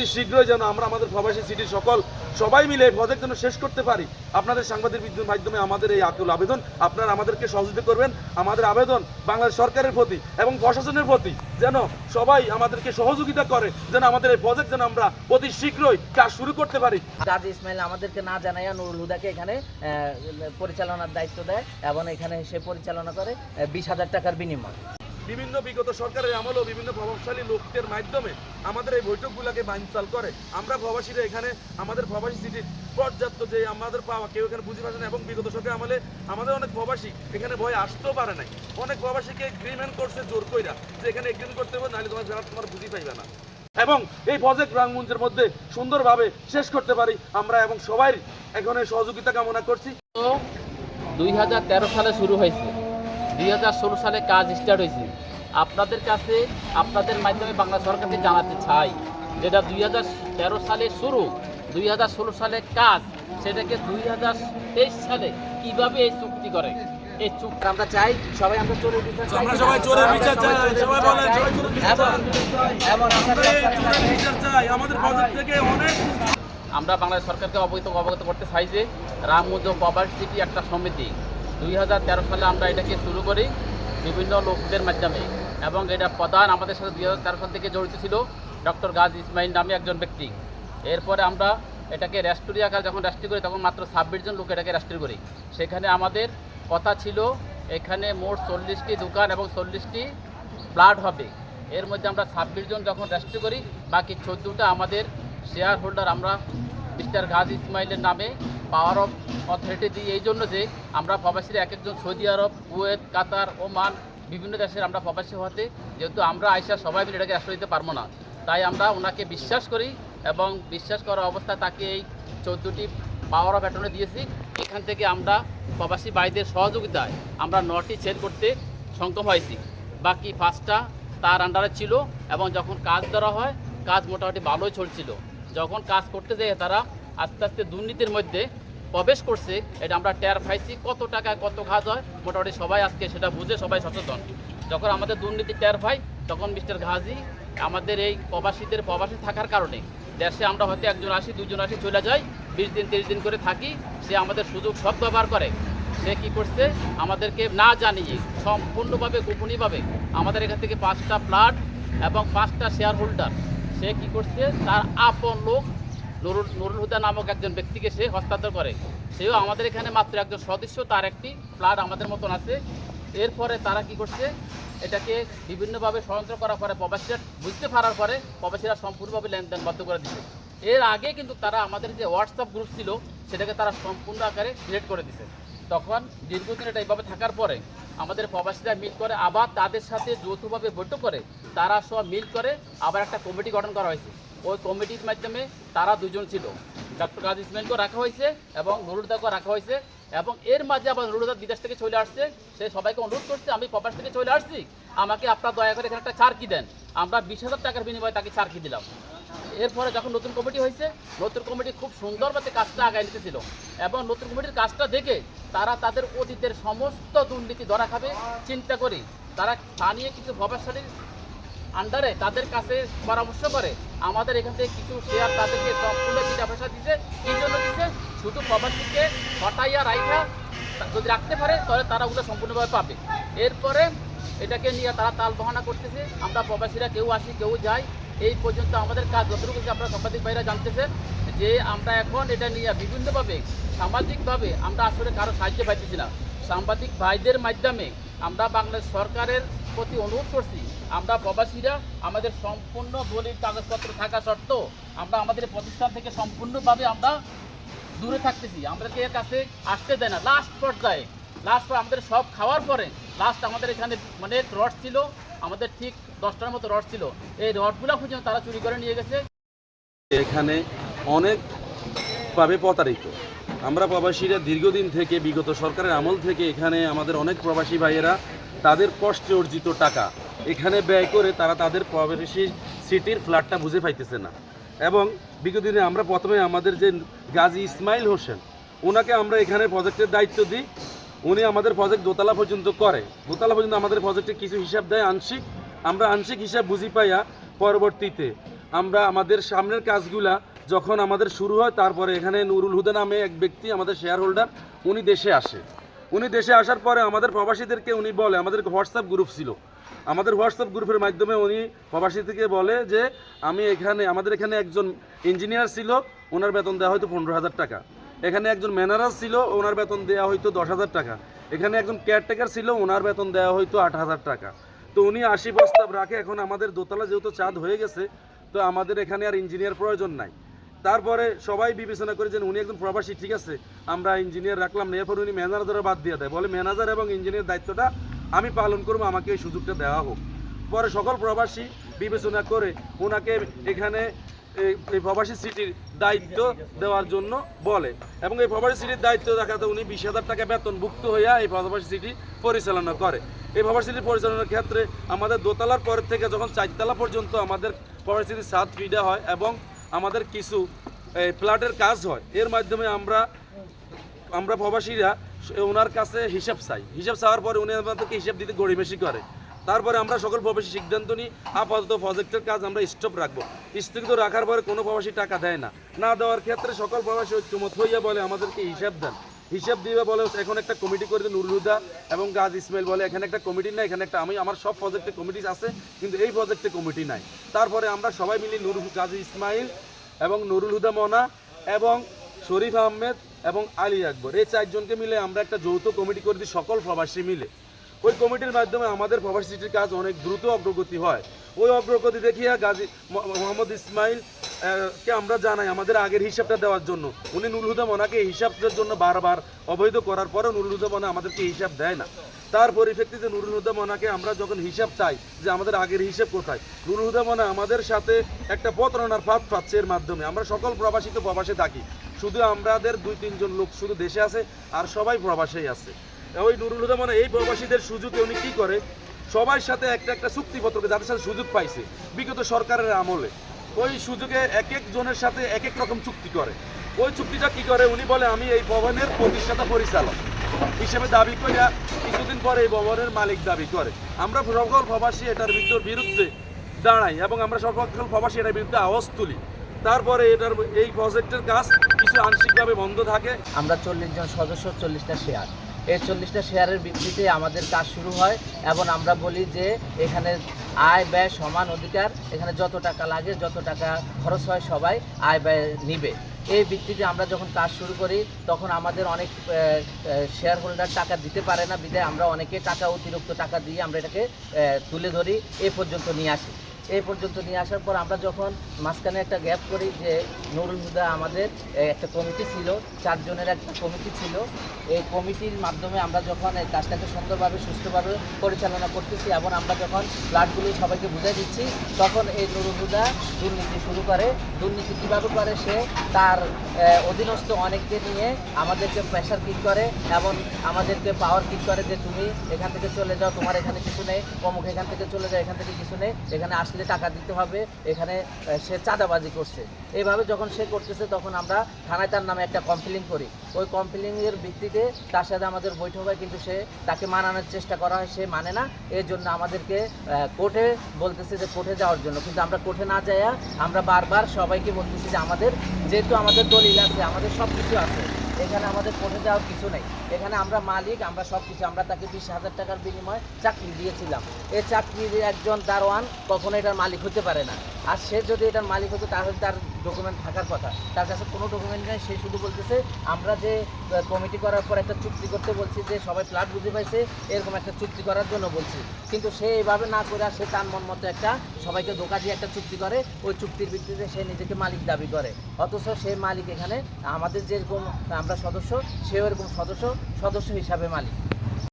অতি শীঘ্রই যেন আমরা আমাদের প্রবাসী সিটির সকল সবাই মিলে এই প্রজেক্ট যেন শেষ করতে পারি। আপনাদের সাংবাদিক বিদ্যুৎ মাধ্যমে আমাদের এই আকুল আবেদন। আপনারা আমাদেরকে সহযোগিতা করবেন। আমাদের আবেদন বাংলাদেশ সরকারের প্রতি এবং প্রশাসনের প্রতি যেন সবাই আমাদেরকে সহযোগিতা করে, যেন আমাদের এই প্রজেক্ট যেন আমরা অতি শীঘ্রই কাজ শুরু করতে পারি। কাজী ইসমাইল, আমাদেরকে না জানাইয়া নুরুল হুদাকে এখানে পরিচালনার দায়িত্ব দেয় এবং এখানে সে পরিচালনা করে বিশ হাজার টাকার বিনিময়। বিভিন্ন বিগত সরকারের আমলেও বিভিন্ন প্রভাবশালী লোকদের মাধ্যমে আমাদের এই বৈঠকগুলোকে বানচাল করে। আমরা প্রবাসীরা এখানে, আমাদের প্রবাসী সিটির পর্যাপ্ত যে আমাদের পাওয়া, কেউ এখানে বুঝতে পারছে না এবং বিগত সরকার আমলে আমাদের অনেক প্রবাসী এখানে ভয় আসতেও পারে নাই। অনেক প্রবাসীকে এগ্রিমেন্ট করছে জোর কইরা যে এখানে এগ্রিমেন্ট করতে হবে, নাহলে তোমার যারা, তোমার বুঝি পাইবে না। এবং এই প্রজেক্ট রাঙ্গমঞ্চের মধ্যে সুন্দরভাবে শেষ করতে পারি আমরা এবং সবাই এখানে সহযোগিতা কামনা করছি। দুই হাজার তেরো সালে শুরু হয়েছে। দুই হাজার ষোলো সালে কাজ স্টার্ট হয়েছে। আপনাদের কাছে আপনাদের মাধ্যমে বাংলা সরকারকে জানাতে চাই যেটা দুই হাজার তেরো সালে শুরু দুই হাজার ষোলো সালে কাজ সেটাকে দুই হাজার তেইশ সালে কীভাবে এই চুক্তি করে? এই চুক্তি আমরা চাই সবাই আমরা চোরের বিচার আমরা সবাই চোরের বিচার চাই, সবাই এবং এবং আমরা আমরা বিচার চাই আমাদের প্রজেক্ট থেকে অনেক আমরা বাংলাদেশ সরকারকে অবহিত অবগত করতে চাই যে পভার্টি সিটি একটা সমিতি। দুই হাজার তেরো সালে আমরা এটাকে শুরু করি বিভিন্ন লোকদের মাধ্যমে। এবং এটা প্রধান আমাদের সাথে দুই হাজার তেরো সাল থেকে জড়িত ছিল ডক্টর গাজ ইসমাইল নামে একজন ব্যক্তি। এরপরে আমরা এটাকে রেস্টুরি আকার যখন রেস্ট্রি করি, তখন মাত্র ছাব্বিশ জন লোক এটাকে রেস্ট্রি করি। সেখানে আমাদের কথা ছিল, এখানে মোট চল্লিশটি দোকান এবং চল্লিশটি প্লাট হবে। এর মধ্যে আমরা ছাব্বিশ জন যখন রেস্ট্রি করি, বাকি চোদ্দোটা আমাদের শেয়ার হোল্ডার আমরা মিস্টার গাজ ইসমাইলের নামে পাওয়ার অফ অথরিটি দিই এই জন্য যে আমরা প্রবাসীরা এক একজন Saudi Arab, Kuwait, Qatar, Oman, বিভিন্ন দেশের আমরা প্রবাসী হতে যেহেতু আমরা আইসা সবাই মিলে এটাকে রাষ্ট্র দিতে পারব না। তাই আমরা ওনাকে বিশ্বাস করি এবং বিশ্বাস করা অবস্থায় তাকে এই চোদ্দোটি পাওয়ার অফ অ্যাটর্নি দিয়েছি। এখান থেকে আমরা প্রবাসী ভাইদের সহযোগিতায় আমরা নটি সেল করতে সক্ষম হয়েছি। বাকি পাঁচটা তার আন্ডারে ছিল এবং যখন কাজ ধরা হয়, কাজ মোটামুটি ভালোই চলছিল। যখন কাজ করতে যেয়ে তারা আস্তে আস্তে দুর্নীতির মধ্যে প্রবেশ করছে, এটা আমরা টের পাইছি, কত টাকা কত কাজ হয়, মোটামুটি সবাই আজকে সেটা বুঝে, সবাই সচেতন। যখন আমাদের দুর্নীতি টের পাই, তখন মিস্টার ঘাজি আমাদের এই প্রবাসীদের প্রবাসী থাকার কারণে, দেশে আমরা হয়তো একজন আসি, দুজন আসি, চলে যাই, বিশ দিন, তিরিশ দিন করে থাকি, সে আমাদের সুযোগ সব ব্যবহার করে। সে কি করছে? আমাদেরকে না জানিয়ে, সম্পূর্ণভাবে গোপনীয়ভাবে আমাদের এখান থেকে পাঁচটা প্লাট এবং পাঁচটা শেয়ার হোল্ডার সে কি করছে? তার আপন লোক নুরুল নুরুল হুদা নামক একজন ব্যক্তিকে সে হস্তান্তর করে। সেও আমাদের এখানে মাত্র একজন সদস্য, তার একটি প্লাট আমাদের মতন আছে। এরপরে তারা কি করছে? এটাকে বিভিন্নভাবে ষড়যন্ত্র করার পরে প্রবাসীরা বুঝতে পারার পরে প্রবাসীরা সম্পূর্ণভাবে লেনদেন বন্ধ করে দিচ্ছে এর আগে কিন্তু তারা আমাদের যে হোয়াটসঅ্যাপ গ্রুপ ছিল, সেটাকে তারা সম্পূর্ণ আকারে ডিলেট করে দিছে। তখন দীর্ঘদিন এটা এইভাবে থাকার পরে আমাদের প্রবাসীরা মিল করে আবার তাদের সাথে যৌথভাবে বৈঠক করে তারা সব মিল করে আবার একটা কমিটি গঠন করা হয়েছে। ওই কমিটির মাধ্যমে তারা দুজন ছিল। ডক্টর কাজ ইসমাইলকেও রাখা হয়েছে এবং নুরুদাকেও রাখা হয়েছে এবং এর মাঝে আবার নুরুদা বিদেশ থেকে চলে আসছে। সে সবাইকে অনুরোধ করছে, আমি প্রবাস থেকে চলে আসছি। আমাকে আপনার দয়া করে এখানে একটা ছাড় কি দেন। আমরা বিশ হাজার টাকার বিনিময়ে তাকে ছাড় কি দিলাম। এরপরে যখন নতুন কমিটি হয়েছে, নতুন কমিটি খুব সুন্দরভাবে কাজটা আগায় নিতেছিল এবং নতুন কমিটির কাজটা দেখে তারা তাদের অতীতের সমস্ত দুর্নীতি ধরা খাবে, চিন্তা করে তারা স্থানীয় কিছু প্রভাবশালীর আন্ডারে তাদের কাছে পরামর্শ করে। আমাদের এখান থেকে কিছু শেয়ার তাদেরকে সম্পূর্ণ টাকা পয়সা দিছে। কি জন্য দিছে? শুধু প্রবাসীকে হটাইয়া রাইখা যদি রাখতে পারে, তাহলে তারা ওগুলো সম্পূর্ণভাবে পাবে। এরপরে এটাকে নিয়ে তারা তাল বহানা করতেছে। আমরা প্রবাসীরা কেউ আসি, কেউ যাই, এই পর্যন্ত আমাদের কাজ যতটুকু আপনারা সাংবাদিক ভাইরা জানতেছে যে আমরা এখন এটা নিয়ে বিভিন্নভাবে, সামাজিকভাবে আমরা আসলে কারও সাহায্য পাইতেছি না। সাংবাদিক ভাইদের মাধ্যমে আমরা বাংলাদেশ সরকারের প্রতি অনুরোধ করছি আমরা প্রবাসীরা আমাদের সম্পূর্ণ দলিল, কাগজপত্র থাকা সত্ত্বেও আমরা আমাদের প্রতিষ্ঠান থেকে সম্পূর্ণভাবে আমরা দূরে থাকতেছি। আমাদেরকে এর কাছে আসতে দেয় না। লাস্ট পর্যায়ে লাস্ট আমাদের সব খাওয়ার পরে লাস্ট আমাদের এখানে মানে রড ছিল, আমাদের ঠিক দশটার মতো রড ছিল। এই রডগুলো পর্যন্ত তারা চুরি করে নিয়ে গেছে। এখানে অনেকভাবে প্রতারিত। আমরা প্রবাসীরা দীর্ঘদিন থেকে, বিগত সরকারের আমল থেকে এখানে আমাদের অনেক প্রবাসী ভাইয়েরা তাদের কষ্টে অর্জিত টাকা এখানে ব্যয় করে তারা তাদের প্রবাসী সিটির ফ্ল্যাটটা বুঝে পাইতেছে না। এবং বিগত দিনে আমরা প্রথমে আমাদের যে গাজী ইসমাইল হোসেন, ওনাকে আমরা এখানে প্রজেক্টের দায়িত্ব দিই। উনি আমাদের প্রজেক্ট দোতলা পর্যন্ত করে। দোতলা পর্যন্ত আমাদের প্রজেক্টে কিছু হিসাব দেয় আংশিক। আমরা আংশিক হিসাব বুঝি পাইয়া পরবর্তীতে আমরা আমাদের সামনের কাজগুলা যখন আমাদের শুরু হয়, তারপরে এখানে নুরুল হুদা নামে এক ব্যক্তি, আমাদের শেয়ার হোল্ডার উনি দেশে আসে। উনি দেশে আসার পরে আমাদের প্রবাসীদেরকে উনি বলে, আমাদের হোয়াটসঅ্যাপ গ্রুপ ছিল। আমাদের হোয়াটসঅ্যাপ গ্রুপের মাধ্যমে উনি প্রবাসীদেরকে বলে যে, আমি এখানে, আমাদের এখানে একজন ইঞ্জিনিয়ার ছিল, ওনার বেতন দেওয়া হয়তো পনেরো হাজার টাকা। এখানে একজন ম্যানেজার ছিল, ওনার বেতন দেওয়া হয়তো দশ হাজার টাকা। এখানে একজন কেয়ারটেকার ছিল, ওনার বেতন দেওয়া হয়তো আট হাজার টাকা। তো উনি আশি প্রস্তাব রাখে, এখন আমাদের দোতলা যেহেতু চাঁদ হয়ে গেছে, তো আমাদের এখানে আর ইঞ্জিনিয়ার প্রয়োজন নাই। তারপরে সবাই বিবেচনা করে যে, উনি একজন প্রবাসী, ঠিক আছে, আমরা ইঞ্জিনিয়ার রাখলাম না। এরপর উনি ম্যানেজারও বাদ দিয়ে দেয়। বলে ম্যানেজার এবং ইঞ্জিনিয়ার দায়িত্বটা আমি পালন করব, আমাকে এই সুযোগটা দেওয়া হোক। পরে সকল প্রবাসী বিবেচনা করে ওনাকে এখানে এই প্রবাসী সিটির দায়িত্ব দেওয়ার জন্য বলে। এবং এই প্রবাসী সিটির দায়িত্ব দেখাতে উনি বিশ হাজার টাকা বেতন বেতনভুক্ত হইয়া এই প্রবাসী সিটি পরিচালনা করে। এই প্রবাসী সিটি পরিচালনার ক্ষেত্রে আমাদের দোতলার পর থেকে যখন চারতলা পর্যন্ত আমাদের প্রবাসী সিটির সাত ফিডা হয় এবং আমাদের কিছু এই প্লাটের কাজ হয়, এর মাধ্যমে আমরা আমরা প্রবাসীরা ওনার কাছে হিসাব চাই। হিসাব চাওয়ার পরে উনি আমাদেরকে হিসাব দিতে গড়িমেশি করে। তারপরে আমরা সকল প্রবাসী সিদ্ধান্ত নিই, আপাতত প্রজেক্টের কাজ আমরা স্টপ রাখব। স্থগিত রাখার পরে কোনো প্রবাসী টাকা দেয় না। না দেওয়ার ক্ষেত্রে সকল প্রবাসী ঐক্যমত হইয়া বলে আমাদেরকে হিসাব দেন। হিসাব দিবে বলে এখন একটা কমিটি করে দেন নুরুল হুদা এবং গাজ ইসমাইল বলে, এখানে একটা কমিটি নাই, এখানে একটা আমি, আমার সব প্রজেক্টে কমিটি আছে, কিন্তু এই প্রজেক্টে কমিটি নাই। তারপরে আমরা সবাই মিলে নুরুল গাজী ইসমাইল এবং নুরুল হুদা মনা এবং শরীফ আহমেদ এবং আলী আকবর। এই চারজনকে মিলে আমরা একটা যৌথ কমিটি করে দিই সকল প্রবাসী মিলে। ওই কমিটির মাধ্যমে আমাদের প্রবাসীটির কাজ অনেক দ্রুত অগ্রগতি হয়। ওই অগ্রগতি দেখিয়া গাজী মোহাম্মদ ইসমাইল কে আমরা জানাই আমাদের আগের হিসাবটা দেওয়ার জন্য। উনি নুরুল মনাকে হিসাবের জন্য বারবার অবৈধ করার পরেও নুরুল মোনা আমাদেরকে হিসাব দেয় না। তার পরিপ্রেক্ষিতে নুরুল হুদা মনাকে আমরা যখন হিসাব চাই যে আমাদের আগের হিসাব কোথায়, নুরুল হুদা মনা আমাদের সাথে একটা প্রতারণার ফাঁদ পাচ্ছে এর মাধ্যমে, আমরা সকল প্রবাসী তো প্রবাসে থাকি শুধু আমাদের দুই তিনজন লোক শুধু দেশে আছে আর সবাই প্রবাসেই আছে। ওই নুরুল হুদা মনে এই প্রবাসীদের সুযোগে উনি কি করে? সবার সাথে একটা একটা চুক্তিপত্রকে যাদের সাথে সুযোগ পাইছে, বিগত সরকারের আমলে, ওই সুযোগে এক এক জনের সাথে এক এক রকম চুক্তি করে। ওই চুক্তিটা কি করে? উনি বলে, আমি এই ভবনের প্রতিষ্ঠাতা পরিচালক। হিসেবে দাবি করিয়া কিছুদিন পরে এই ভবনের মালিক দাবি করে। আমরা সকল প্রবাসী এটার বিরুদ্ধে দাঁড়াই এবং আমরা সকল প্রবাসী এটার বিরুদ্ধে আওয়াজ তুলি। তারপরে এটার এই প্রজেক্টের কাজ কিছু আংশিকভাবে বন্ধ থাকে। আমরা চল্লিশ জন সদস্য, চল্লিশটা শেয়ার। এই চল্লিশটা শেয়ারের ভিত্তিতে আমাদের কাজ শুরু হয় এবং আমরা বলি যে এখানে আয়, ব্যয় সমান অধিকার। এখানে যত টাকা লাগে, যত টাকা খরচ হয় সবাই আয়, ব্যয় নিবে। এই ভিত্তিতে আমরা যখন কাজ শুরু করি, তখন আমাদের অনেক শেয়ার হোল্ডার টাকা দিতে পারে না বিধায় আমরা অনেকে টাকা অতিরিক্ত টাকা দিয়ে আমরা এটাকে তুলে ধরি, এ পর্যন্ত নিয়ে আসি। এই পর্যন্ত নিয়ে আসার পর আমরা যখন মাঝখানে একটা গ্যাপ করি যে নুরুল হুদা আমাদের একটা কমিটি ছিল, চারজনের একটা কমিটি ছিল। এই কমিটির মাধ্যমে আমরা যখন এই কাজটাকে সুন্দরভাবে, সুষ্ঠুভাবে পরিচালনা করতেছি এবং আমরা যখন ফ্ল্যাটগুলো সবাইকে বুঝাই দিচ্ছি, তখন এই নুরুল হুদা দুর্নীতি শুরু করে। দুর্নীতি কীভাবে করে সে? তার অধীনস্থ অনেককে নিয়ে আমাদেরকে প্রেশার কিক করে এবং আমাদেরকে পাওয়ার কিক করে যে, তুমি এখান থেকে চলে যাও, তোমার এখানে কিছু নেই, অমুক এখান থেকে চলে যাও, এখান থেকে কিছু নেই, এখানে আসলে টাকা দিতে হবে, এখানে সে চাঁদাবাজি করছে। এইভাবে যখন সে করতেছে, তখন আমরা থানায় তার নামে একটা কমপ্লেন করি। ওই কমপ্লেনের ভিত্তিতে তার সাথে আমাদের বৈঠক হয়, কিন্তু সে তাকে মানানোর চেষ্টা করা হয়, সে মানে না। এর জন্য আমাদেরকে কোর্টে বলতেছে যে কোর্টে যাওয়ার জন্য। কিন্তু আমরা কোর্টে না যাইয়া আমরা বারবার সবাইকে বলতেছি যে আমাদের, যেহেতু আমাদের দলিল আছে, আমাদের সব কিছু আছে এখানে আমাদের পড়ে যাওয়ার কিছু নেই। এখানে আমরা মালিক, আমরা সব কিছু আমরা তাকে বিশ হাজার টাকার বিনিময়ে চাকরি দিয়েছিলাম। এই চাকরির একজন দারোয়ান কখনো এটার মালিক হতে পারে না। আর সে যদি এটার মালিক হতো, তাহলে তার ডকুমেন্ট থাকার কথা। তার কাছে কোনো ডকুমেন্ট নেই, সে শুধু বলতেছে, আমরা যে কমিটি করার পর একটা চুক্তি করতে বলছি যে, সবাই ফ্ল্যাট বুঝে পাইছে, এরকম একটা চুক্তি করার জন্য বলছি। কিন্তু সে এভাবে না করে সে তার মন মতো একটা, সবাইকে ধোকা দিয়ে একটা চুক্তি করে, ওই চুক্তির ভিত্তিতে সে নিজেকে মালিক দাবি করে। অথচ সে মালিক এখানে, আমাদের যেরকম আমরা সদস্য, সেও এরকম সদস্য সদস্য হিসাবে মালিক।